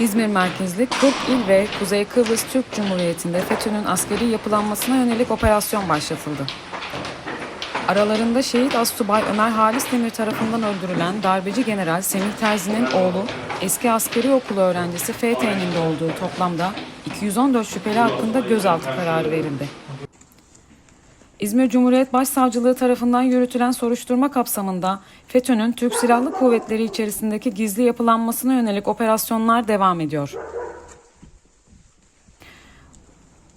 İzmir merkezli 40 il ve Kuzey Kıbrıs Türk Cumhuriyeti'nde FETÖ'nün askeri yapılanmasına yönelik operasyon başlatıldı. Aralarında şehit Astsubay Ömer Halis Demir tarafından öldürülen darbeci General Semih Terzi'nin oğlu, eski askeri okulu öğrencisi FT'nin de olduğu toplamda 214 şüpheli hakkında gözaltı kararı verildi. İzmir Cumhuriyet Başsavcılığı tarafından yürütülen soruşturma kapsamında FETÖ'nün Türk Silahlı Kuvvetleri içerisindeki gizli yapılanmasına yönelik operasyonlar devam ediyor.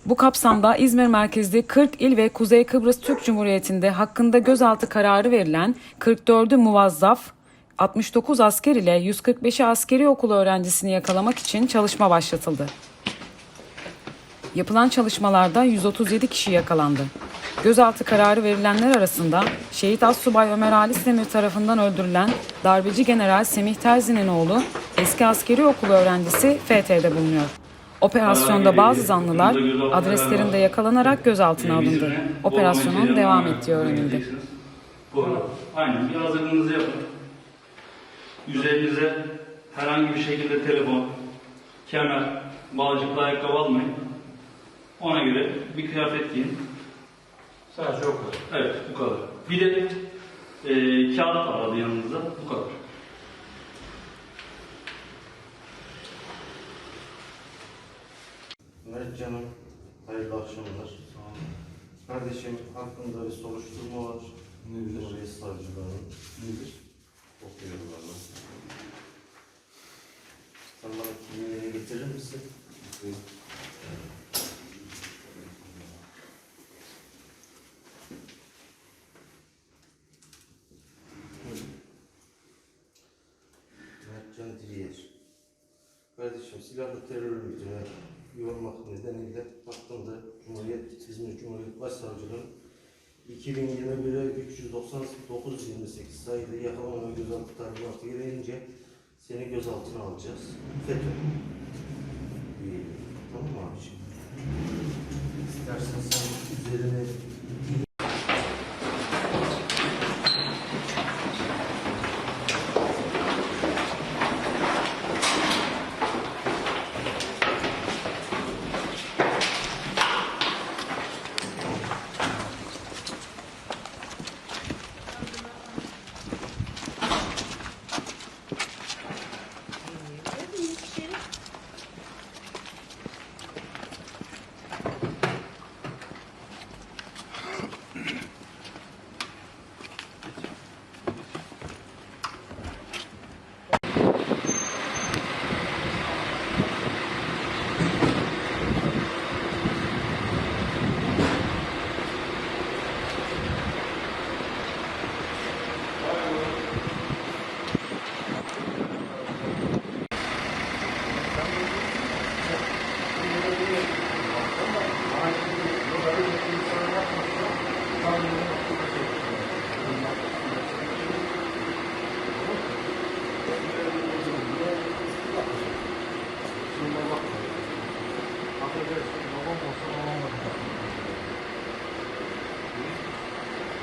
Bu kapsamda İzmir merkezli 40 il ve Kuzey Kıbrıs Türk Cumhuriyeti'nde hakkında gözaltı kararı verilen 44'ü muvazzaf, 69 asker ile 145'i askeri okulu öğrencisini yakalamak için çalışma başlatıldı. Yapılan çalışmalarda 137 kişi yakalandı. Gözaltı kararı verilenler arasında şehit Assubay Ömer Halis Demir tarafından öldürülen darbeci General Semih Terzi'nin oğlu eski askeri okulu öğrencisi FT'de bulunuyor. Operasyonda bazı zanlılar adreslerinde yakalanarak gözaltına alındı. Operasyonun devam ettiği öğrenildi. Aynen bir hazırlığınızı yapın. Üzerinize herhangi bir şekilde telefon, kemer, bağcıklı ayakkabı almayın. Ona göre bir kıyafet giyin. Sadece o kadar. Evet bu kadar. Bir de e, kağıt aradı yanınızda. Bu kadar. Mert canım, hayırlı akşamlar. Kardeşim hakkında bir soruşturma var. Nedir? Cumhuriyet Savcılığı'nın. Nedir? Okuyorum ben. Sen bana kimliğini getirir misin? Mertcan Kardeşim silahlı terör örgütüne yormak nedeniyle hakkında Cumhuriyet, İzmir Cumhuriyet Başsavcılığı'nın 2021'e 399-28 sayılı yakalama ve gözaltı talimatı gereğince seni gözaltına alacağız. FETÖ. Tamam mı abiciğim? İstersen sen üzerine